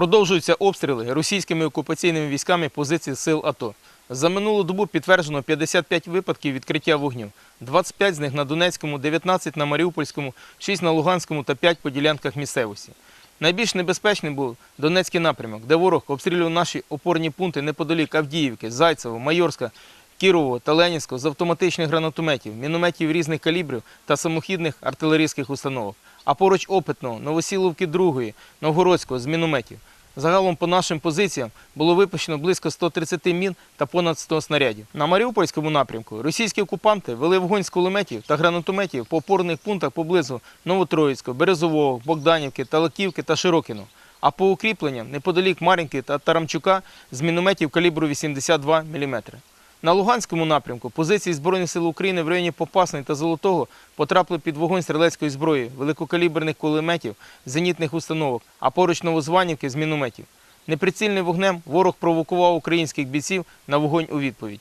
Продовжуються обстріли російськими окупаційними військами позицій сил АТО. За минулу добу підтверджено 55 випадків відкриття вогню. 25 з них на Донецькому, 19 на Маріупольському, 6 на Луганському та 5 по ділянках місцевості. Найбільш небезпечним був Донецький напрямок, де ворог обстрілював наші опорні пункти неподалік Авдіївки, Зайцево, Майорська, Кірового та Ленінського з автоматичних гранатометів, мінометів різних калібрів та самохідних артилерійських установок. А поруч опитного Новосіловки 2, Новгородського з мінометів. Загалом по нашим позиціям було випущено близько 130 мін та понад 100 снарядів. На Маріупольському напрямку російські окупанти вели вогонь з кулеметів та гранатометів по опорних пунктах поблизу Новотроїцького, Березового, Богданівки, Талаківки та Широкіно. А по укріпленням неподалік Мар'їнки та Тарамчука з мінометів калібру 82 мм. На Луганському напрямку позиції Збройних сил України в районі Попасної та Золотого потрапили під вогонь стрілецької зброї, великокаліберних кулеметів, зенітних установок, а поруч Новозванівки з мінометів. Неприцільним вогнем ворог провокував українських бійців на вогонь у відповідь.